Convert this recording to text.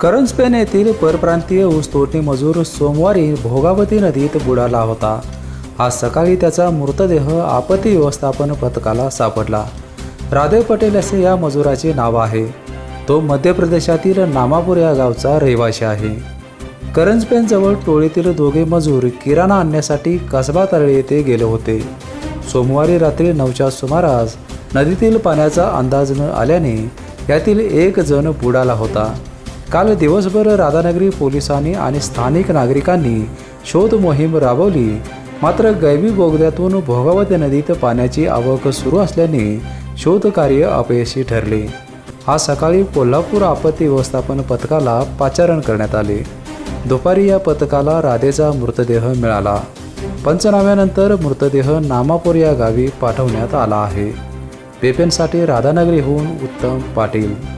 करंजपेन येथील परप्रांतीय ऊसतोडणी मजूर सोमवारी भोगावती नदीत बुडाला होता. आज सकाळी त्याचा मृतदेह आपत्ती व्यवस्थापन पथकाला सापडला. राधे पटेल असे या मजुराचे नाव आहे. तो मध्य प्रदेशातील नामापूर या गावचा रहिवासी आहे. करंजपेनजवळ टोळीतील दोघे मजूर किराणा आणण्यासाठी कसबा तळे येथे गेले होते. सोमवारी रात्री नऊच्या सुमारास नदीतील पाण्याचा अंदाज न आल्याने यातील एक जण बुडाला होता. काल दिवसभर राधानगरी पोलिसांनी आणि स्थानिक नागरिकांनी शोध मोहीम राबवली. मात्र गैबी बोगद्यातून भोगावती नदीत पाण्याची आवक सुरू असल्याने शोधकार्य अपयशी ठरले. आज सकाळी कोल्हापूर आपत्ती व्यवस्थापन पथकाला पाचारण करण्यात आले. दुपारी या पथकाला राधेचा मृतदेह मिळाला. पंचनाम्यानंतर मृतदेह नामापूर या गावी पाठवण्यात आला आहे. पेपेनसाठी राधानगरीहून उत्तम पाटील.